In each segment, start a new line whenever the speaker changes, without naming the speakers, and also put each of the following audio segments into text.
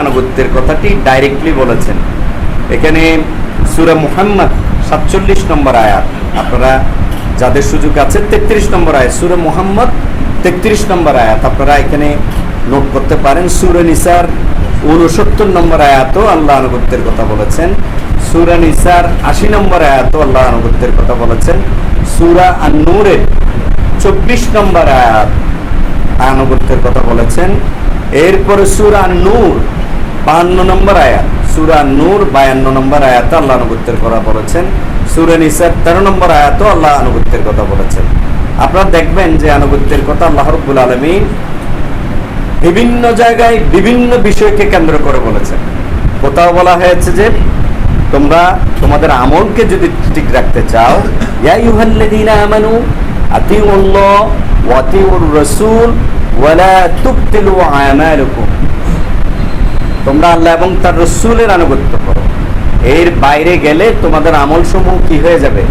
আনুগত্যের কথাটি ডাইরেক্টলি বলেছেন। এখানে সুরা মুহাম্মদ সাতচল্লিশ নম্বর আয়াত। আপনারা যাদের সুযোগ আছে, তেত্রিশ নম্বর আয়াত, সুরা মুহাম্মদ তেত্রিশ নম্বর আয়াত। আপনারা এখানে নোট করতে পারেন, সুরা নিসার উনসত্তর নম্বর আয়াতও আল্লাহ আনুগত্যের কথা বলেছেন। সুরা নিসার আশি নম্বর আয়াতও আল্লাহ আনুগত্যের কথা বলেছেন। সুরা আর নূরের চব্বিশ নম্বর আয়াত আনুগত্যের কথা বলেছেন। এরপরে সুরা নূর বাহান্ন নম্বর আয়াত। সুরা নূর বায়ান্ন নম্বর আয়াত আল্লাহ আনুগত্যের কথা বলেছেন। সুরা নিসার তেরো নম্বর আয়াতও আল্লাহ আনুগত্যের কথা বলেছেন। আপনারা দেখবেন যে আনুগত্যের কথা আল্লাহ রব্বুল আলমিন বিভিন্ন জায়গায় বিভিন্ন বিষয়কে কেন্দ্র করে বলেছেন। কোথাও বলা হয়েছে যে তোমরা তোমাদের আমলকে যদি ঠিক রাখতে চাও, ইয়া ইউহাল্লাযীনা আমানু আতিউল্লাহ ওয়া আতিউর রাসূল ওয়া লা তুবতিলু আমালাকুম। তোমরা আল্লাহ এবং তার রসুলের আনুগত্য করো। এর বাইরে গেলে তোমাদের আমল সমূহ কি হয়ে যাবে?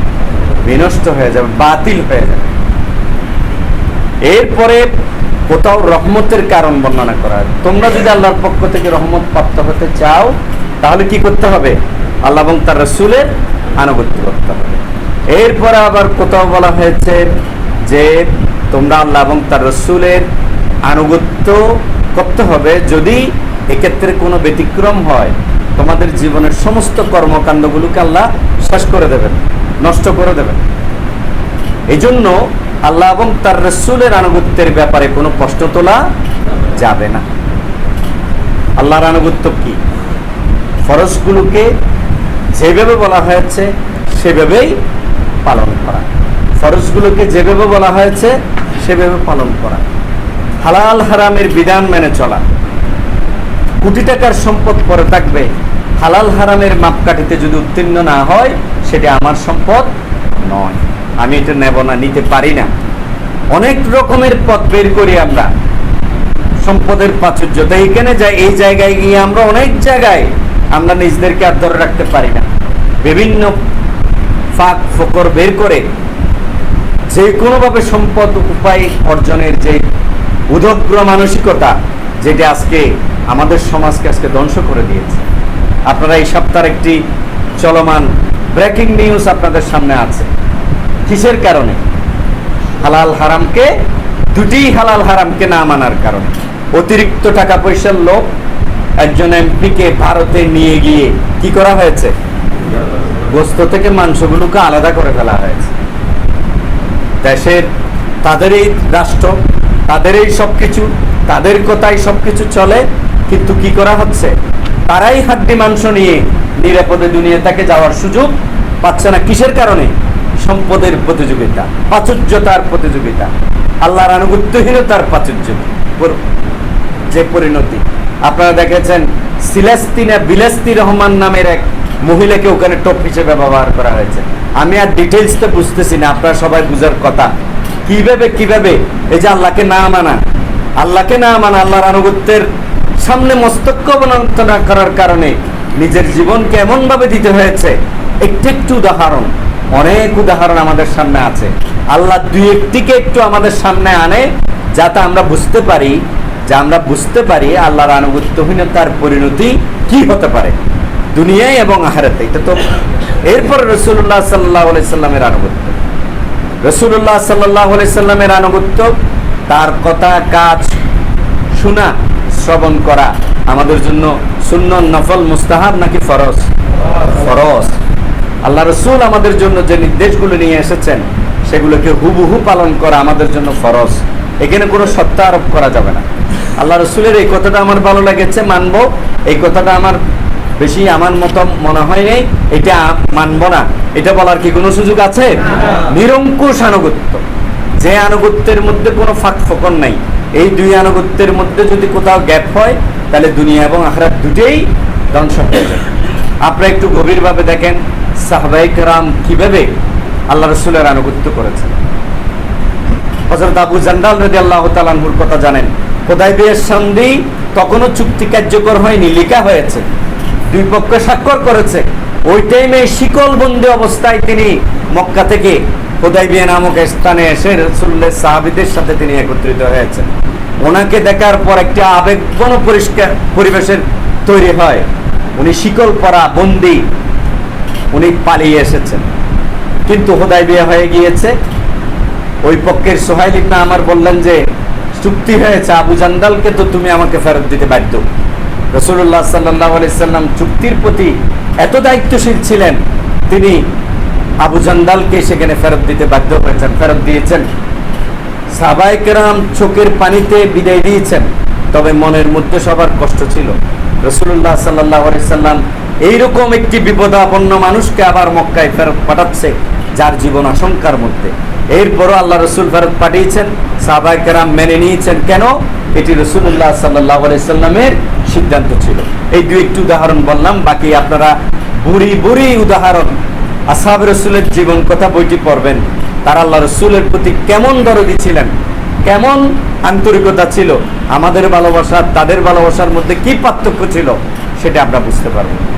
বিনষ্ট হয়ে যাবে, বাতিল হয়ে যাবে। এরপরে কোথাও রহমতের কারণ বর্ণনা করা। তোমরা যদি আল্লাহর পক্ষ থেকে রহমত প্রাপ্ত হতে চাও, তাহলে কি করতে হবে? আল্লাহ এবং তার রসুলের আনুগত্য করতে হবে। এরপরে আবার কোথাও বলা হয়েছে যে তোমরা আল্লাহ এবং তার রসুলের আনুগত্য করতে হবে যদি এক্ষেত্রে কোনো ব্যতিক্রম হয়। তোমাদের জীবনের সমস্ত কর্মকাণ্ডগুলোকে আল্লাহ শেষ করে দেবেন, নষ্ট করে দেবেন। এই জন্য আল্লাহ এবং তার রসুলের আনুগত্যের ব্যাপারে কোনো প্রশ্ন তোলা যাবে না। আল্লাহর আনুগত্য কি? ফরজগুলোকে যেভাবে বলা হয়েছে, সেভাবেই পালন করা। ফরজগুলোকে যেভাবে বলা হয়েছে, সেভাবে পালন করা। হালাল হারামের বিধান মেনে চলা। কোটি টাকার সম্পদ পরে থাকবে। হালাল হারামের মাপকাঠিতে যদি উত্তীর্ণ না হয়, সেটা আমার সম্পদ নয়। আমি এটা নেব না, নিতে পারি না। অনেক রকমের পথ বের করি আমরা। সম্পদের প্রাচুর্যতা এইখানে যাই, এই জায়গায় গিয়ে আমরা অনেক জায়গায় আমরা নিজেদেরকে আর ধরে রাখতে পারি না। বিভিন্ন ফাঁক ফোকর বের করে যে কোনোভাবে সম্পদ উপায় অর্জনের যে উদগ্র মানসিকতা যেটা আজকে আমাদের সমাজকে আজকে ধ্বংস করে দিয়েছে। আপনারা এই সপ্তাহের একটি চলমান ব্রেকিং নিউজ আপনাদের সামনে আছে। কিসের কারণে? হালাল হারামকে, দুটি হালাল হারামকে না মানার কারণে। অতিরিক্ত টাকা পয়সার লোক একজন এমপিকে ভারতে নিয়ে গিয়ে কি করা হয়েছে? গোস্ত থেকে মাংসগুলোকে আলাদা করে ফেলা হয়েছে। দেশের, তাদের এই রাষ্ট্র, তাদের এই সব কিছু তাদের কথাই সবকিছু চলে, কিন্তু কি করা হচ্ছে? তারাই হাড্ডি মাংস নিয়ে নিরাপদে দুনিয়াটাকে যাওয়ার সুযোগ পাচ্ছে না কিসের কারণে? সম্পদের প্রতিযোগিতা, প্রাচুর্যতার প্রতিযোগিতা, আল্লাহর আনুগত্যহীনতার প্রাচুর্য যে পরিণতি। আপনারা দেখেছেন সিলেস্তিনা বিলাস্তি রহমান নামের এক মহিলাকে ওখানে টপ হিসেবে ব্যবহার করা হয়েছে। আমি আর ডিটেলস তো বুঝতেছি না, আপনারা সবাই বুঝার কথা। কীভাবে কীভাবে? এই যে আল্লাহকে না মানা আল্লাহকে না মানা আল্লাহর আনুগত্যের সামনে মস্তক্য অবনতনা করার কারণে নিজের জীবনকে এমন ভাবে দিতে হয়েছে, একটু একটু উদাহরণ, অনেক উদাহরণ আমাদের সামনে আছে। আল্লাহ দুই একটিকে একটু আমাদের সামনে আনে, যাতে আমরা বুঝতে পারি, যে আমরা বুঝতে পারি আল্লাহর আনুগত্যহীনতার পরিণতি কি হতে পারে, দুনিয়ায় এবং আহারাতে এটা তো এরপর রসুল্লাহ সাল্লাহ সাল্লামের আনুগত্য। রসুল্লাহ সাল্লাহ সাল্লামের আনুগত্য তার কথা কাজ শোনা শ্রবণ করা আমাদের জন্য শূন্য নফল মুস্তাহাব নাকি ফরজ? ফরজ। আল্লাহ রসুল আমাদের জন্য যে নির্দেশগুলো নিয়ে এসেছেন সেগুলোকে হুবহু পালন করা আমাদের জন্য ফরজ। এখানে কোনো সত্য আরোপ করা যাবে না। আল্লাহ রসুলের এই কথাটা আমার ভালো লেগেছে মানবো। এই কথাটা আমার বেশি আমার মতো মনে হয় নাই। এটা মানবো না। এটা বলার কি কোনো সুযোগ আছে? নিরঙ্কুশ আনুগত্য। যে আনুগত্যের মধ্যে কোনো ফাঁক ফকর নাই। এই দুই আনুগত্যের মধ্যে যদি কোথাও গ্যাপ হয়, তাহলে দুনিয়া এবং আখরাত দুটেই ধ্বংস হয়ে যাবে। আপনারা একটু গভীরভাবে দেখেন সাহবাইক রাম কীভাবে আল্লাহ রসুলের আনুগত্য করেছেন। হজরত আবু জান্ডাল নদী আল্লাহ তালানহুর কথা জানেন কোথায় বিয়ের সন্ধি তখনও চুক্তি কার্যকর হয়নি, লেখা হয়েছে, দুই পক্ষ স্বাক্ষর করেছে। ওই টাইমে শিকল বন্দি অবস্থায় তিনি মক্কা থেকে খোদাই বিয়ে নামক স্থানে এসে রসুল্লের সাহাবিদের সাথে তিনি একত্রিত হয়েছেন। ওনাকে দেখার পর একটি আবেগঘন পরিষ্কার পরিবেশের তৈরি হয়। উনি শিকল পরা বন্দি। উনি পালিয়ে এসেছেন। কিন্তু হোদাই বিয়ে হয়ে গিয়েছে। ওই পক্ষের সোহাইল ইবনা আমার বললেন যে, চুক্তি হয়েছে আবু জান্দালকে, তো তুমি আমাকে ফেরত দিতে বাধ্য। রসুল্লাহ সাল্লাহ সাল্লাম চুক্তির প্রতি এত দায়িত্বশীল ছিলেন, তিনি আবু জান্দালকে সেখানে ফেরত দিতে বাধ্য হয়েছেন, ফেরত দিয়েছেন। সাবাইকেরাম চোখের পানিতে বিদায় দিয়েছেন, তবে মনের মধ্যে সবার কষ্ট ছিল। রসুল্লাহ সাল্লাহ সাল্লাম এইরকম একটি বিপদাপন্ন মানুষকে আবার মক্কায় ফেরত পাঠাচ্ছে, যার জীবন আশঙ্কার মধ্যে। এরপরও আল্লাহ রসুল ফেরত পাঠিয়েছেন সাহবাইকেরাম মেনে নিয়েছেন, কেন? এটি রসুল্লাহ সাল্লাহ সাল্লামের সিদ্ধান্ত ছিল। এই দু একটি উদাহরণ বললাম, বাকি আপনারা বুড়ি বুড়ি উদাহরণ আসাব রসুলের জীবন কথা বইটি পড়বেন। তারা আল্লাহ রসুলের প্রতি কেমন দরদি ছিলেন? কেমন আন্তরিকতা ছিল? আমাদের ভালোবাসা, তাদের ভালোবাসার মধ্যে কি পার্থক্য ছিল? সেটা আমরা বুঝতে পারব।